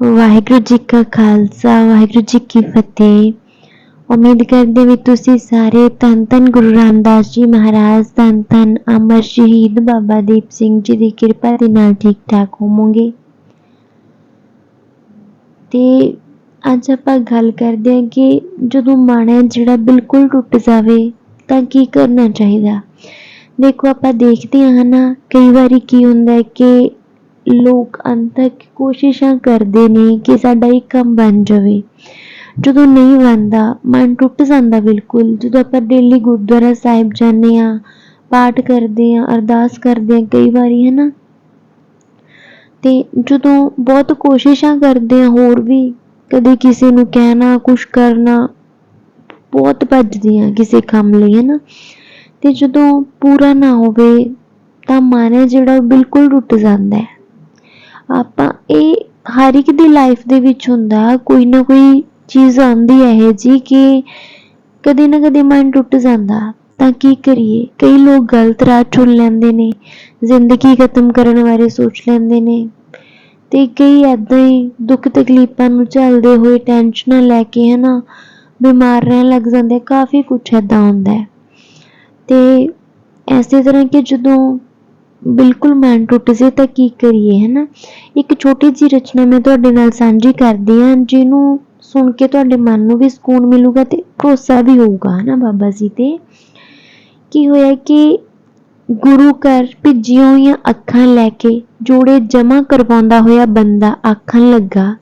ਵਾਹਿਗੁਰੂ ਜੀ ਕਾ ਖਾਲਸਾ, ਵਾਹਿਗੁਰੂ ਜੀ ਕੀ ਫਤਿਹ। ਉਮੀਦ ਕਰਦੇ ਵੀ ਤੁਸੀਂ ਸਾਰੇ ਧੰਨ ਧੰਨ ਗੁਰੂ ਰਾਮਦਾਸ ਜੀ ਮਹਾਰਾਜ, ਧੰਨ ਧੰਨ ਅਮਰ ਸ਼ਹੀਦ ਬਾਬਾ ਦੀਪ ਸਿੰਘ ਜੀ ਦੀ ਕਿਰਪਾ ਦੇ ਨਾਲ ਠੀਕ ਠਾਕ ਹੋਵੋਗੇ। ਤੇ ਅੱਜ ਆਪਾਂ ਗੱਲ ਕਰਦੇ ਹਾਂ ਕਿ ਜਦੋਂ ਮਨ ਹੈ ਜਿਹੜਾ ਬਿਲਕੁਲ ਟੁੱਟ ਜਾਵੇ, ਤਾਂ ਕੀ ਕਰਨਾ ਚਾਹੀਦਾ? ਦੇਖੋ, ਆਪਾਂ ਦੇਖਦੇ ਹਾਂ ਨਾ, ਕਈ ਵਾਰੀ ਕੀ ਹੁੰਦਾ ਹੈ ਕਿ ਲੋਕ ਅੰਤਕ ਕੋਸ਼ਿਸ਼ਾਂ ਕਰਦੇ ਨੇ ਕਿ ਸਾਡਾ ਇਹ ਕੰਮ ਬਣ ਜਾਵੇ। ਜਦੋਂ ਨਹੀਂ ਬਣਦਾ, ਮਨ ਟੁੱਟ ਜਾਂਦਾ ਬਿਲਕੁਲ। ਜਦੋਂ ਆਪਾਂ ਡੇਲੀ ਗੁਰਦੁਆਰਾ ਸਾਹਿਬ ਜਾਂਦੇ ਆ ਪਾਠ ਕਰਦੇ ਆ ਅਰਦਾਸ ਕਰਦੇ ਆ ਕਈ ਵਾਰੀ ਹੈ ਨਾ ਤੇ ਜਦੋਂ ਬਹੁਤ ਕੋਸ਼ਿਸ਼ਾਂ ਕਰਦੇ ਆ ਹੋਰ ਵੀ ਕਦੇ ਕਿਸੇ ਨੂੰ ਕਹਿਣਾ ਕੁਝ ਕਰਨਾ, ਬਹੁਤ ਭੱਜਦੇ ਆ ਕਿਸੇ ਕੰਮ ਲਈ ਹੈ ਨਾ ਤੇ ਜਦੋਂ ਪੂਰਾ ਨਾ ਹੋਵੇ, ਤਾਂ ਮਨ ਜਿਹੜਾ ਉਹ ਬਿਲਕੁਲ ਟੁੱਟ ਜਾਂਦਾ ਹੈ। ਆਪਾਂ ਇਹ ਹਰ ਇੱਕ ਦੀ ਲਾਈਫ ਦੇ ਵਿੱਚ ਹੁੰਦਾ, ਕੋਈ ਨਾ ਕੋਈ ਚੀਜ਼ ਆਉਂਦੀ ਹੈ ਇਹ ਜੀ ਕਿ ਕਦੇ ਨਾ ਕਦੇ ਮਨ ਟੁੱਟ ਜਾਂਦਾ। ਤਾਂ ਕੀ ਕਰੀਏ? ਕਈ ਲੋਕ ਗਲਤ ਰਾਹ ਚੁਣ ਲੈਂਦੇ ਨੇ, ਜ਼ਿੰਦਗੀ ਖਤਮ ਕਰਨ ਬਾਰੇ ਸੋਚ ਲੈਂਦੇ ਨੇ ਤੇ ਕਈ ਐਦਾਂ ਹੀ ਦੁੱਖ ਤਕਲੀਫਾਂ ਨੂੰ ਝੱਲਦੇ ਹੋਏ ਟੈਨਸ਼ਨਾਂ ਲੈ ਕੇ ਹਨਾ, ਬਿਮਾਰ ਰਹਿਣ ਲੱਗ ਜਾਂਦੇ ਕਾਫੀ ਕੁਝ ਐਦਾਂ ਹੁੰਦਾ ਹੈ। ਤੇ ਐਸੇ ਤਰ੍ਹਾਂ ਕਿ ਜਦੋਂ ਬਿਲਕੁਲ ਮਨ ਟੁੱਟ ਜੇ ਤਾਂ ਕੀ ਕਰੀਏ, ਹਨਾ? ਇੱਕ ਛੋਟੀ ਜਿਹੀ ਰਚਨਾ ਮੈਂ ਤੁਹਾਡੇ ਨਾਲ ਸਾਂਝੀ ਕਰਦੀ ਹਾਂ, ਜਿਹਨੂੰ ਸੁਣ ਕੇ ਤੁਹਾਡੇ ਮਨ ਨੂੰ ਵੀ ਸਕੂਨ ਮਿਲੂਗਾ ਤੇ ਭਰੋਸਾ ਵੀ ਹੋਊਗਾ, ਹਨਾ ਬਾਬਾ ਜੀ ਤੇ? ਕੀ ਹੋਇਆ ਕਿ ਗੁਰੂ ਘਰ ਭਿੱਜੀਆਂ ਹੋਈਆਂ ਅੱਖਾਂ ਲੈ ਕੇ ਜੋੜੇ ਜਮਾ ਕਰਵਾਉਂਦਾ ਹੋਇਆ ਬੰਦਾ ਆਖਣ ਲੱਗਾ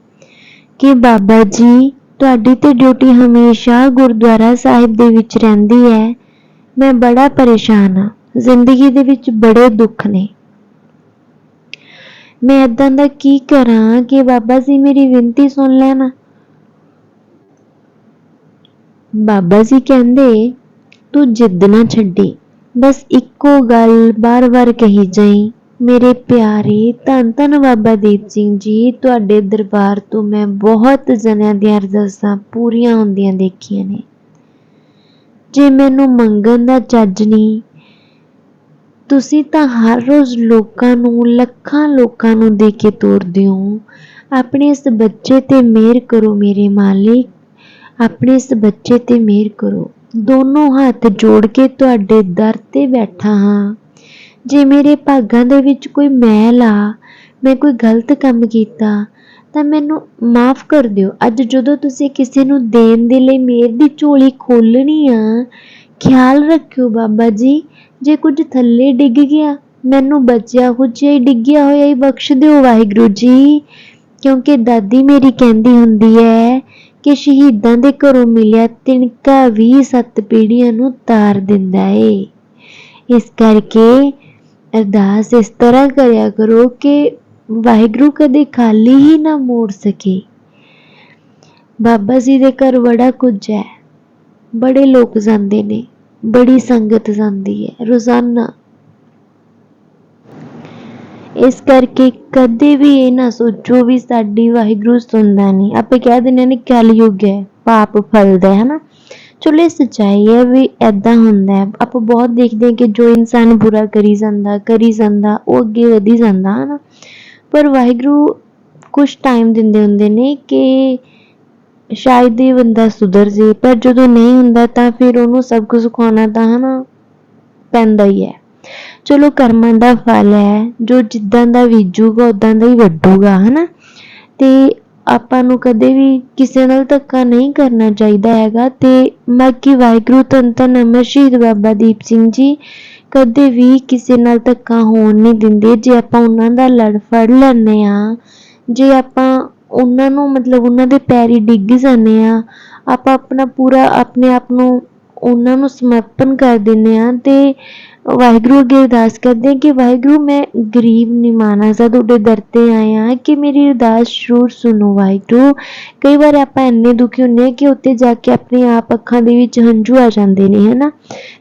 ਕਿ ਬਾਬਾ ਜੀ, ਤੁਹਾਡੀ ਤੇ ਡਿਊਟੀ ਹਮੇਸ਼ਾ ਗੁਰਦੁਆਰਾ ਸਾਹਿਬ ਦੇ ਵਿੱਚ ਰਹਿੰਦੀ ਹੈ। ਮੈਂ ਬੜਾ ਪਰੇਸ਼ਾਨ ਹਾਂ। ਜ਼ਿੰਦਗੀ ਦੇ ਵਿੱਚ ਬੜੇ ਦੁੱਖ ਨੇ। ਮੈਂ ਇਦਾਂ ਦਾ ਕੀ ਕਰਾਂ ਕਿ ਬਾਬਾ ਜੀ ਮੇਰੀ ਬੇਨਤੀ ਸੁਣ ਲੈਣ? ਬਾਬਾ ਜੀ ਕਹਿੰਦੇ, ਤੂੰ ਜਿੱਦ ਨਾ ਛੱਡੀ। ਬਸ ਇੱਕੋ ਗੱਲ ਬਾਰ-ਬਾਰ ਕਹੀ ਜਾਈ। ਮੇਰੇ ਪਿਆਰੇ, ਧੰਨ ਧੰਨ ਬਾਬਾ ਦੀਪ ਸਿੰਘ ਜੀ, ਤੁਹਾਡੇ ਦਰਬਾਰ ਤੋਂ ਮੈਂ ਬਹੁਤ ਜਨਿਆਂ ਦੀਆਂ ਅਰਦਾਸਾਂ ਪੂਰੀਆਂ ਹੁੰਦੀਆਂ ਦੇਖੀਆਂ ਨੇ। ਜੇ ਮੈਨੂੰ ਮੰਗਣ ਦਾ ਚੱਜ ਨਹੀਂ ਤੁਸੀਂ ਤਾਂ ਹਰ ਰੋਜ਼ ਲੋਕਾਂ ਨੂੰ, ਲੱਖਾਂ ਲੋਕਾਂ ਨੂੰ ਦੇ ਕੇ ਤੋਰਦੇ ਹੋ। ਆਪਣੇ ਇਸ ਬੱਚੇ ਤੇ ਮਿਹਰ ਕਰੋ ਮੇਰੇ ਮਾਲਿਕ। ਆਪਣੇ ਇਸ ਬੱਚੇ ਤੇ ਮਿਹਰ ਕਰੋ। ਦੋਨੋਂ ਹੱਥ ਜੋੜ ਕੇ ਤੁਹਾਡੇ ਦਰ ਤੇ ਬੈਠਾ ਹਾਂ। ਜੇ ਮੇਰੇ ਭਾਗਾਂ ਦੇ ਵਿੱਚ ਕੋਈ ਮੈਲ ਆ, ਮੈਂ ਕੋਈ ਗਲਤ ਕੰਮ ਕੀਤਾ, ਤਾਂ ਮੈਨੂੰ ਮਾਫ ਕਰ ਦਿਓ। ਅੱਜ ਜਦੋਂ ਤੁਸੀਂ ਕਿਸੇ ਨੂੰ ਦੇਣ ਦੇ ਲਈ ਮਿਹਰ ਦੀ ਝੋਲੀ ਖੋਲ੍ਹਣੀ ਆ ਖਿਆਲ ਰੱਖਿਓ ਬਾਬਾ ਜੀ, ਜੇ ਕੁਝ ਥੱਲੇ ਡਿੱਗ ਗਿਆ, ਮੈਨੂੰ ਬਚਿਆ ਖੁਚਿਆ ਹੀ ਡਿੱਗਿਆ ਹੋਇਆ ਹੀ ਬਖਸ਼ ਦਿਓ ਵਾਹਿਗੁਰੂ ਜੀ। ਕਿਉਂਕਿ ਦਾਦੀ ਮੇਰੀ ਕਹਿੰਦੀ ਹੁੰਦੀ ਹੈ ਕਿ ਸ਼ਹੀਦਾਂ ਦੇ ਘਰੋਂ ਮਿਲਿਆ ਤਿਣਕਾ ਵੀ ਸੱਤ ਪੀੜੀਆਂ ਨੂੰ ਤਾਰ ਦਿੰਦਾ ਏ। ਇਸ ਕਰਕੇ ਅਰਦਾਸ ਇਸ ਤਰ੍ਹਾਂ ਕਰਿਆ ਕਰੋ ਕਿ ਵਾਹਿਗੁਰੂ ਕਦੇ ਖਾਲੀ ਹੀ ਨਾ ਮੋੜ ਸਕੇ। ਬਾਬਾ ਜੀ ਦੇ ਘਰ ਬੜਾ ਕੁਝ ਹੈ। ਬੜੇ ਲੋਕ ਜਾਂਦੇ ਨੇ, ਬੜੀ ਸੰਗਤ ਜਾਂਦੀ ਹੈ, ਰੋਜ਼ਾਨਾ। ਇਸ ਕਰਕੇ ਕਦੇ ਵੀ ਇਹ ਨਾ ਸੋਚੋ ਵੀ ਸਾਡੀ ਵਾਹਿਗੁਰੂ ਸੁਣਦਾ ਨਹੀਂ। ਆਪੇ ਕਹਿ ਦਿੰਦੇ ਨੇ ਕਲਯੁਗ ਹੈ, ਪਾਪ ਫਲਦਾ ਹੈ, ਹਨਾ? ਚਲੋ, ਇਹ ਸੱਚਾਈ ਹੈ ਵੀ ਐਦਾਂ ਹੁੰਦਾ ਹੈ। ਆਪਾਂ ਬਹੁਤ ਦੇਖਦੇ ਹਾਂ ਕਿ ਜੋ ਇਨਸਾਨ ਬੁਰਾ ਕਰੀ ਜਾਂਦਾ ਕਰੀ ਜਾਂਦਾ, ਉਹ ਅੱਗੇ ਵਧੀ ਜਾਂਦਾ, ਹਨਾ? ਪਰ ਵਾਹਿਗੁਰੂ ਕੁਝ ਟਾਈਮ ਦਿੰਦੇ ਹੁੰਦੇ ਨੇ ਕਿ ਸ਼ਾਇਦ ਇਹ ਬੰਦਾ ਸੁਧਰ ਜੇ, ਪਰ ਜਦੋਂ ਨਹੀਂ ਹੁੰਦਾ ਤਾਂ ਫਿਰ ਉਹਨੂੰ ਸਭ ਕੁਝ ਸਿਖਾਉਣਾ ਤਾਂ ਹਨਾ ਪੈਂਦਾ ਹੀ ਹੈ। ਚਲੋ ਕਰਮਾਂ ਦਾ ਫਲ ਹੈ, ਜੋ ਜਿੱਦਾਂ ਦਾ ਬੀਜੂਗਾ ਉਦਾਂ ਦਾ ਹੀ ਵੱਢੂਗਾ, ਹਨਾ? ਤੇ ਆਪਾਂ ਨੂੰ ਕਦੇ ਵੀ ਕਿਸੇ ਨਾਲ ਧੱਕਾ ਨਹੀਂ ਕਰਨਾ ਚਾਹੀਦਾ ਹੈਗਾ। ਤੇ ਬਾਕੀ ਵਾਹਿਗੁਰੂ ਧੰਨ ਧੰਨ ਅਮਰ ਸ਼ਹੀਦ ਬਾਬਾ ਦੀਪ ਸਿੰਘ ਜੀ, ਕਦੇ ਵੀ ਕਿਸੇ ਨਾਲ ਧੱਕਾ ਹੋਣ ਨਹੀਂ ਦਿੰਦੇ। ਜੇ ਆਪਾਂ ਉਹਨਾਂ ਦਾ ਲੜ ਫੜ ਲੈਂਦੇ ਆ ਜੇ ਆਪਾਂ ਉਹਨਾਂ ਨੂੰ ਮਤਲਬ ਉਹਨਾਂ ਦੇ ਪੈਰੀ ਡਿੱਗ ਜਾਂਦੇ ਹਾਂ ਆਪਾਂ ਆਪਣਾ ਪੂਰਾ ਆਪਣੇ ਆਪ ਨੂੰ ਉਹਨਾਂ ਨੂੰ ਸਮਰਪਣ ਕਰ ਦਿੰਦੇ ਹਾਂ ਅਤੇ ਵਾਹਿਗੁਰੂ ਅੱਗੇ ਅਰਦਾਸ ਕਰਦੇ ਹਾਂ ਕਿ ਵਾਹਿਗੁਰੂ, ਮੈਂ ਗਰੀਬ ਨਿਮਾਣਾ ਤੁਹਾਡੇ ਦਰ ਤੇ ਆਇਆ ਕਿ ਮੇਰੀ ਅਰਦਾਸ ਜ਼ਰੂਰ ਸੁਣੋ ਵਾਹਿਗੁਰੂ। ਕਈ ਵਾਰ ਆਪਾਂ ਇੰਨੇ ਦੁਖੀ ਹੁੰਦੇ ਆ ਕਿ ਉੱਤੇ ਜਾ ਕੇ ਆਪਣੇ ਆਪ ਅੱਖਾਂ ਦੇ ਵਿੱਚ ਹੰਝੂ ਆ ਜਾਂਦੇ ਨੇ, ਹਨਾ?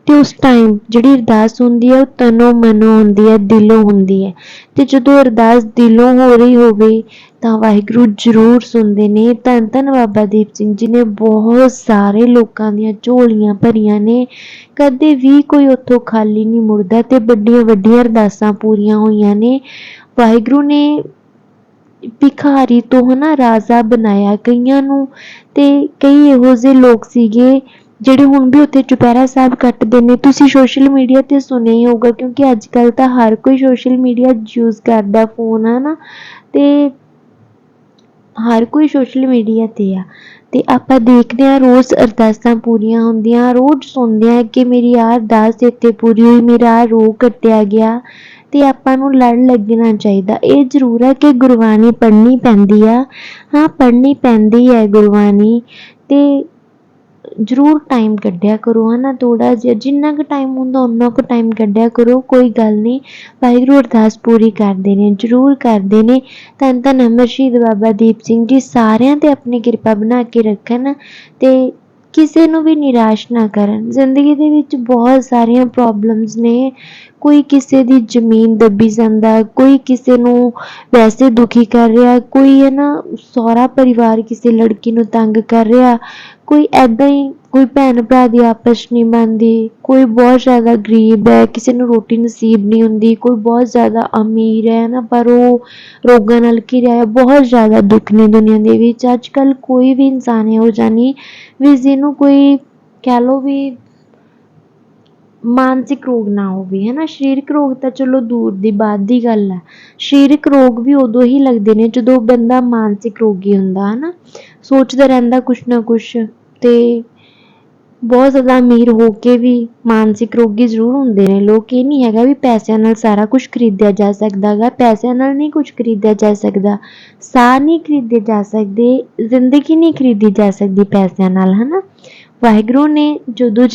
ਤੇ ਉਸ ਟਾਈਮ ਜਿਹੜੀ ਅਰਦਾਸ ਹੁੰਦੀ ਹੈ, ਉਹ ਤਨੋ ਮਨੋ ਹੁੰਦੀ ਹੈ, ਦਿਲੋਂ ਹੁੰਦੀ ਹੈ। ਤੇ ਜਦੋਂ ਅਰਦਾਸ ਦਿਲੋਂ ਹੋ ਰਹੀ ਹੋਵੇ, ਤਾਂ ਵਾਹਿਗੁਰੂ ਜ਼ਰੂਰ ਸੁਣਦੇ ਨੇ। ਧੰਨ ਧੰਨ ਬਾਬਾ ਦੀਪ ਸਿੰਘ ਜੀ ਨੇ ਬਹੁਤ ਸਾਰੇ ਲੋਕਾਂ ਦੀਆਂ ਝੋਲੀਆਂ ਭਰੀਆਂ ਨੇ। ਕਦੇ ਵੀ ਕੋਈ ਉੱਥੋਂ ਖਾਲੀ ਨਹੀਂ ਮੁੜਦਾ ਤੇ ਵੱਡੀਆਂ ਵੱਡੀਆਂ ਅਰਦਾਸਾਂ ਪੂਰੀਆਂ ਹੋਈਆਂ ਨੇ। ਵਾਹਿਗੁਰੂ ਨੇ ਭਿਖਾਰੀ ਤੋਂ ਹਨਾ ਰਾਜਾ ਬਣਾਇਆ ਕਈਆਂ ਨੂੰ ਤੇ ਕਈ ਇਹੋ ਜਿਹੇ ਲੋਕ ਸੀਗੇ ਜਿਹੜੇ ਹੁਣ ਵੀ ਉੱਥੇ ਚੁਪਹਿਰਾ ਸਾਹਿਬ ਕੱਟਦੇ ਨੇ। ਤੁਸੀਂ ਸੋਸ਼ਲ ਮੀਡੀਆ ਤੇ ਸੁਣਿਆ ਹੀ ਹੋਊਗਾ ਕਿਉਂਕਿ ਅੱਜ ਕੱਲ ਤਾਂ ਹਰ ਕੋਈ ਸੋਸ਼ਲ ਮੀਡੀਆ ਯੂਜ਼ ਕਰਦਾ ਫੋਨ ਹੈ ਨਾ ਤੇ ਹਰ ਕੋਈ ਸੋਸ਼ਲ ਮੀਡੀਆ ਤੇ ਆ। ਤੇ ਆਪਾਂ ਦੇਖਦੇ ਹਾਂ, ਰੋਜ਼ ਅਰਦਾਸਾਂ ਪੂਰੀਆਂ ਹੁੰਦੀਆਂ, ਰੋਜ਼ ਸੁਣਦੇ ਹਾਂ ਕਿ ਮੇਰੀ ਆਹ ਅਰਦਾਸ ਇੱਥੇ ਪੂਰੀ ਹੋਈ, ਮੇਰਾ ਆਹ ਰੋਗ ਕੱਟਿਆ ਗਿਆ ਤੇ ਆਪਾਂ ਨੂੰ ਲੜ ਲੱਗਣਾ ਚਾਹੀਦਾ। ਇਹ ਜ਼ਰੂਰ ਹੈ ਕਿ ਗੁਰਬਾਣੀ ਪੜ੍ਹਨੀ ਪੈਂਦੀ ਆ। ਹਾਂ, ਪੜ੍ਹਨੀ ਪੈਂਦੀ ਹੈ ਗੁਰਬਾਣੀ ਤੇ ਜ਼ਰੂਰ ਟਾਈਮ ਕੱਢਿਆ ਕਰੋ, ਹਨਾ? ਥੋੜਾ ਜਿਹਾ ਜਿੰਨਾ ਕੁ ਟਾਈਮ ਹੁੰਦਾ ਉਨਾ ਕੁ ਟਾਈਮ ਕੱਢਿਆ ਕਰੋ, ਕੋਈ ਗੱਲ ਨਹੀਂ। ਵਾਹਿਗੁਰੂ ਅਰਦਾਸ ਪੂਰੀ ਕਰਦੇ ਨੇ, ਜ਼ਰੂਰ ਕਰਦੇ ਨੇ। ਧੰਨ ਧੰਨ ਅਮਰ ਸ਼ਹੀਦ ਬਾਬਾ ਦੀਪ ਸਿੰਘ ਜੀ, ਸਾਰਿਆਂ ਤੇ ਆਪਣੀ ਕਿਰਪਾ ਬਣਾ ਕੇ ਰੱਖਣ ਤੇ ਕਿਸੇ ਨੂੰ ਵੀ ਨਿਰਾਸ਼ ਨਾ ਕਰਨ। ਜ਼ਿੰਦਗੀ ਦੇ ਵਿੱਚ ਬਹੁਤ ਸਾਰੀਆਂ ਪ੍ਰੋਬਲਮਸ ਨੇ। ਕੋਈ ਕਿਸੇ ਦੀ ਜ਼ਮੀਨ ਦੱਬੀ ਜਾਂਦਾ, ਕੋਈ ਕਿਸੇ ਨੂੰ ਵੈਸੇ ਦੁਖੀ ਕਰ ਰਿਹਾ, ਕੋਈ ਹੈ ਨਾ ਸਹੁਰਾ ਪਰਿਵਾਰ ਕਿਸੇ ਲੜਕੀ ਨੂੰ ਤੰਗ ਕਰ ਰਿਹਾ, ਕੋਈ ਐਦਾਂ ਹੀ ਕੋਈ ਭੈਣ ਭਰਾ ਦੀ ਆਪਸ ਨਹੀਂ ਬਣਦੀ, ਕੋਈ ਬਹੁਤ ਜ਼ਿਆਦਾ ਗਰੀਬ ਹੈ, ਕਿਸੇ ਨੂੰ ਰੋਟੀ ਨਸੀਬ ਨਹੀਂ ਹੁੰਦੀ, ਕੋਈ ਬਹੁਤ ਜ਼ਿਆਦਾ ਅਮੀਰ ਹੈ ਨਾ, ਪਰ ਉਹ ਰੋਗਾਂ ਨਾਲ ਘਿਰਿਆ ਹੈ ਬਹੁਤ ਜ਼ਿਆਦਾ ਦੁੱਖ ਨੇ ਦੁਨੀਆ ਦੇ ਵਿੱਚ। ਅੱਜ ਕੱਲ ਕੋਈ ਵੀ ਇਨਸਾਨ ਇਹੋ ਜਿਹਾ ਨਹੀਂ, ਵੀ ਜਿਹਨੂੰ ਕੋਈ ਕਹਿ ਲਓ ਵੀ ਮਾਨਸਿਕ ਰੋਗ ਨਾ ਹੋਵੇ, ਹੈ ਨਾ? ਸਰੀਰਕ ਰੋਗ ਤਾਂ ਚਲੋ ਦੂਰ ਦੀ ਬਾਤ ਦੀ ਗੱਲ ਹੈ। ਸਰੀਰਕ ਰੋਗ ਵੀ ਉਦੋਂ ਹੀ ਲੱਗਦੇ ਨੇ ਜਦੋਂ ਬੰਦਾ ਮਾਨਸਿਕ ਰੋਗੀ ਹੁੰਦਾ, ਹੈ ਨਾ? ਸੋਚਦਾ ਰਹਿੰਦਾ ਕੁਛ ਨਾ ਕੁਛ ਤੇ ਬਹੁਤ ਜ਼ਿਆਦਾ ਅਮੀਰ ਹੋ ਕੇ ਵੀ ਮਾਨਸਿਕ ਰੋਗੀ ਜ਼ਰੂਰ ਹੁੰਦੇ ਨੇ। ਲੋਕ ਇਹ ਨਹੀਂ ਹੈਗਾ ਵੀ ਪੈਸਿਆਂ ਨਾਲ ਸਾਰਾ ਕੁਝ ਖਰੀਦਿਆ ਜਾ ਸਕਦਾ ਗਾ ਪੈਸਿਆਂ ਨਾਲ ਨਹੀਂ ਕੁਝ ਖਰੀਦਿਆ ਜਾ ਸਕਦਾ। ਸਾਹ ਨਹੀਂ ਖਰੀਦੇ ਜਾ ਸਕਦੇ। ਜ਼ਿੰਦਗੀ ਨਹੀਂ ਖਰੀਦੀ ਜਾ ਸਕਦੀ ਪੈਸਿਆਂ ਨਾਲ, ਹਨਾ? ਵਾਹਿਗੁਰੂ ਨੇ ਜਦੋਂ ਜੀ